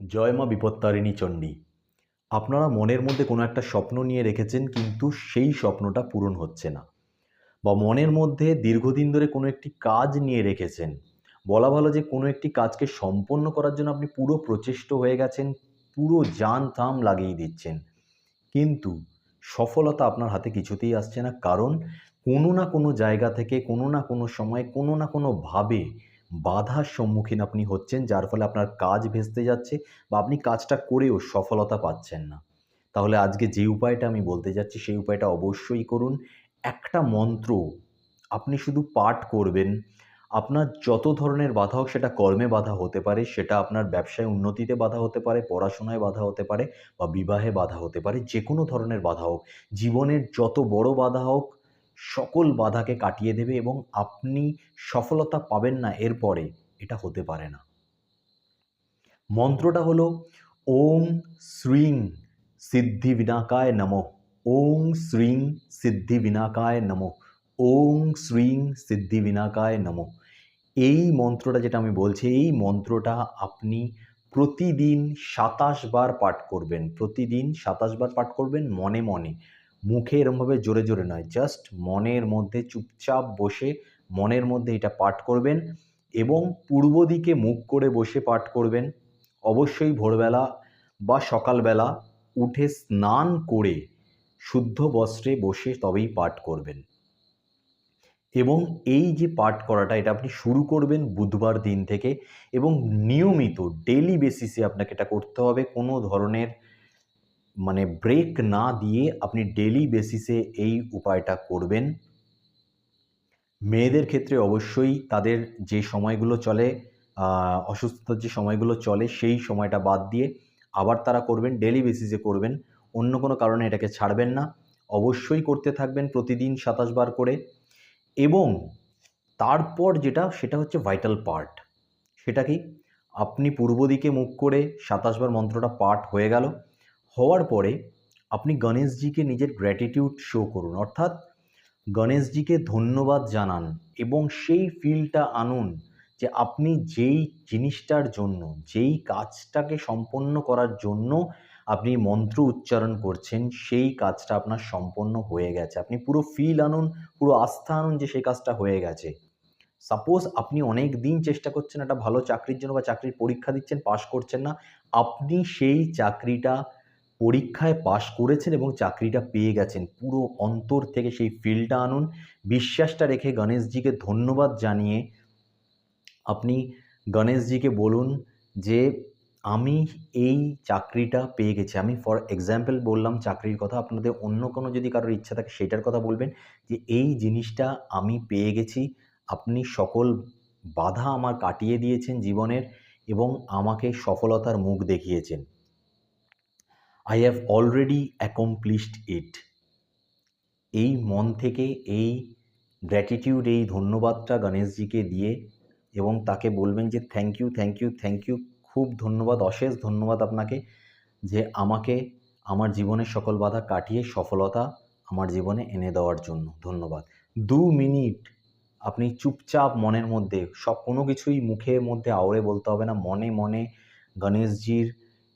জয় মা বিপত্তারিণী চণ্ডী। আপনারা মনের মধ্যে কোনো একটা স্বপ্ন নিয়ে রেখেছেন, কিন্তু সেই স্বপ্নটা পূরণ হচ্ছে না। বা মনের মধ্যে দীর্ঘদিন ধরে কোনো একটি কাজ নিয়ে রেখেছেন। বলা ভালো যে কোনো একটি কাজকে সম্পন্ন করার জন্য আপনি পুরো প্রচেষ্ট হয়ে গেছেন, পুরো যান থাম লাগিয়ে দিচ্ছেন। কিন্তু সফলতা আপনার হাতে কিছুতেই আসছে না, কারণ কোনো না কোনো জায়গা থেকে, কোনো না কোনো সময়, কোনো না কোনোভাবে বাধার সম্মুখীন আপনি হচ্ছেন, যার ফলে আপনার কাজ ভেস্তে যাচ্ছে বা আপনি কাজটা করেও সফলতা পাচ্ছেন না। তাহলে আজকে যে উপায়টা আমি বলতে যাচ্ছি, সেই উপায়টা অবশ্যই করুন। একটা মন্ত্র, আপনি শুধু পাঠ করবেন। আপনার যত ধরনের বাধা হোক, সেটা কর্মে বাধা হতে পারে, সেটা আপনার ব্যবসায় উন্নতিতে বাধা হতে পারে, পড়াশোনায় বাধা হতে পারে বা বিবাহে বাধা হতে পারে যে কোনো ধরনের বাধা হোক। জীবনের যত বড় বাধা হোক সকল বাধাকে কাটিয়ে দেবে এবং আপনি সফলতা পাবেন না এরপরে এটা হতে পারে না। মন্ত্রটা হলো ওং শ্রীং সিদ্ধি বিনাকায় নম। ওং শ্রীং সিদ্ধি বিনাকায় নম। ওং শ্রীং সিদ্ধি বিনাকায় নম। এই মন্ত্রটা যেটা আমি বলছি, এই মন্ত্রটা আপনি প্রতিদিন সাতাশ বার পাঠ করবেন। প্রতিদিন সাতাশ বার পাঠ করবেন মনে মনে। মুখে এরমভাবে জোরে জোরে নয় জাস্ট মনের মধ্যে চুপচাপ বসে মনের মধ্যে এটা পাঠ করবেন এবং পূর্ব দিকে মুখ করে বসে পাঠ করবেন। অবশ্যই ভোরবেলা বা সকালবেলা উঠে স্নান করে শুদ্ধ বস্ত্রে বসে তবেই পাঠ করবেন। এবং এই যে পাঠ করাটা এটা আপনি শুরু করবেন বুধবার দিন থেকে এবং নিয়মিত ডেলি বেসিসে আপনাকে এটা করতে হবে। কোনো ধরনের মানে ব্রেক না দিয়ে আপনি ডেলি বেসিসে এই উপায়টা করবেন। মেয়েদের ক্ষেত্রে অবশ্যই তাদের যে সময়গুলো চলে অসুস্থতার যে সময়গুলো চলে, সেই সময়টা বাদ দিয়ে আবার তারা করবেন ডেলি বেসিসে করবেন। অন্য কোনো কারণে এটাকে ছাড়বেন না। অবশ্যই করতে থাকবেন প্রতিদিন সাতাশ বার করে। এবং তারপর যেটা, সেটা হচ্ছে ভাইটাল পার্ট সেটা কি? আপনি পূর্ব দিকে মুখ করে সাতাশ বার মন্ত্রটা পাঠ হয়ে গেল। হওয়ার পরে আপনি গণেশজিকে নিজের গ্র্যাটিটিউড শো করুন। অর্থাৎ গণেশজিকে ধন্যবাদ জানান এবং সেই ফিলটা আনুন যে আপনি যেই জিনিসটার জন্য, যেই কাজটাকে সম্পন্ন করার জন্য আপনি মন্ত্র উচ্চারণ করছেন, সেই কাজটা আপনার সম্পন্ন হয়ে গেছে। আপনি পুরো ফিল আনুন, পুরো আস্থা আনুন যে সেই কাজটা হয়ে গেছে। সাপোজ আপনি অনেক দিন চেষ্টা করছেন একটা ভালো চাকরির জন্য বা চাকরির পরীক্ষা দিচ্ছেন, পাশ করছেন না, আপনি সেই চাকরিটা পরীক্ষায় পাশ করেছেন এবং চাকরিটা পেয়ে গেছেন। পুরো অন্তর থেকে সেই ফিলটা আনুন। বিশ্বাসটা রেখে গণেশজিকে ধন্যবাদ জানিয়ে আপনি গণেশজিকে বলুন যে, আমি এই চাকরিটা পেয়ে গেছি। আমি ফর এক্সাম্পল বললাম চাকরির কথা, আপনাদের অন্য কোনো যদি কারোর ইচ্ছা থাকে সেটার কথা বলবেন যে, এই জিনিসটা আমি পেয়ে গেছি। আপনি সকল বাধা আমার কাটিয়ে দিয়েছেন জীবনের এবং আমাকে সফলতার মুখ দেখিয়েছেন। I have already accomplished it এই মন থেকে এই গ্র্যাটিটিউড এই ধন্যবাদটা গণেশজিকে দিয়ে এবং তাকে বলবেন যে thank you thank you thank you খুব ধন্যবাদ, অশেষ ধন্যবাদ আপনাকে যে আমাকে আমার জীবনের সকল বাধা কাটিয়ে সফলতা আমার জীবনে এনে দেওয়ার জন্য। ধন্যবাদ। দু মিনিট আপনি চুপচাপ মনের মধ্যে, সব কোনো কিছুই মুখের মধ্যে আওড়ে বলতে হবে না, মনে মনে গণেশজির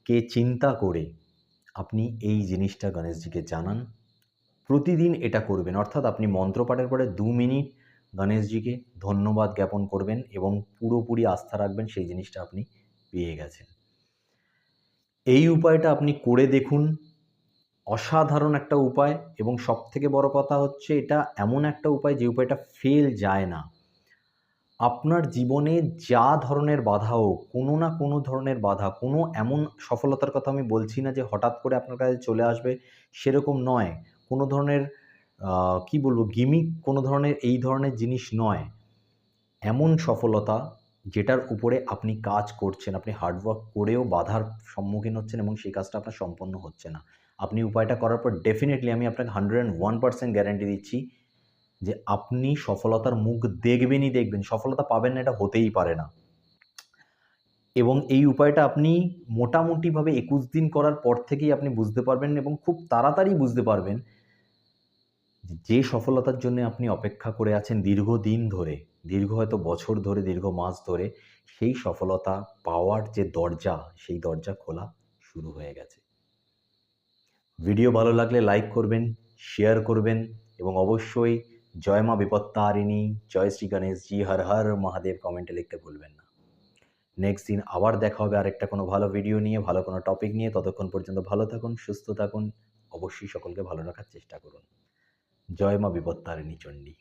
কে চিন্তা করে আপনি এই জিনিসটা গণেশজিকে জানান। প্রতিদিন এটা করবেন, অর্থাৎ আপনি মন্ত্রপাঠের পরে দু মিনিট গণেশজিকে ধন্যবাদ জ্ঞাপন করবেন এবং পুরোপুরি আস্থা রাখবেন সেই জিনিসটা আপনি পেয়ে গেছেন। এই উপায়টা আপনি করে দেখুন। অসাধারণ একটা উপায় এবং সব থেকে বড় কথা হচ্ছে এটা এমন একটা উপায় যে উপায়টা ফেল যায় না। আপনার জীবনে যা ধরনের বাধা হোক, কোনো না কোনো ধরনের বাধা, কোনো এমন সফলতার কথা আমি বলছি না যে হঠাৎ করে আপনার কাছে চলে আসবে, সেরকম নয়। কোনো ধরনের কি বলব, গিমিক কোনো ধরনের এই ধরনের জিনিস নয়। এমন সফলতা যেটার উপরে আপনি কাজ করছেন, আপনি হার্ডওয়ার্ক করেও বাধার সম্মুখীন হচ্ছেন এবং সেই কাজটা আপনার সম্পন্ন হচ্ছে না। আপনি উপায়টা করার পর ডেফিনেটলি আমি আপনাকে hundred and one percent guarantee দিচ্ছি যে আপনি সফলতার মুখ দেখবেনই দেখবেন, সফলতা পাবেন না এটা হতেই পারে না। এবং এই উপায়টা আপনি মোটামুটিভাবে একুশ দিন করার পর থেকেই আপনি বুঝতে পারবেন এবং খুব তাড়াতাড়ি বুঝতে পারবেন যে সফলতার জন্য আপনি অপেক্ষা করে আছেন দীর্ঘদিন ধরে, দীর্ঘ হয়তো বছর ধরে, দীর্ঘ মাস ধরে, সেই সফলতা পাওয়ার যে দরজা, সেই দরজা খোলা শুরু হয়ে গেছে। ভিডিও ভালো লাগলে লাইক করবেন, শেয়ার করবেন এবং অবশ্যই জয় মা বিপত্তারিণী, জয় শ্রী গণেশ গণেশজি, হর হর মহাদেব কমেন্টে লিখতে ভুলবেন না। নেক্সট দিন আবার দেখা হবে আরেকটা কোনো ভালো ভিডিও নিয়ে, ভালো কোনো টপিক নিয়ে। ততক্ষণ পর্যন্ত ভালো থাকুন, সুস্থ থাকুন। অবশ্যই সকলকে ভালো রাখার চেষ্টা করুন। জয় মা বিপত্তারিণী চণ্ডী।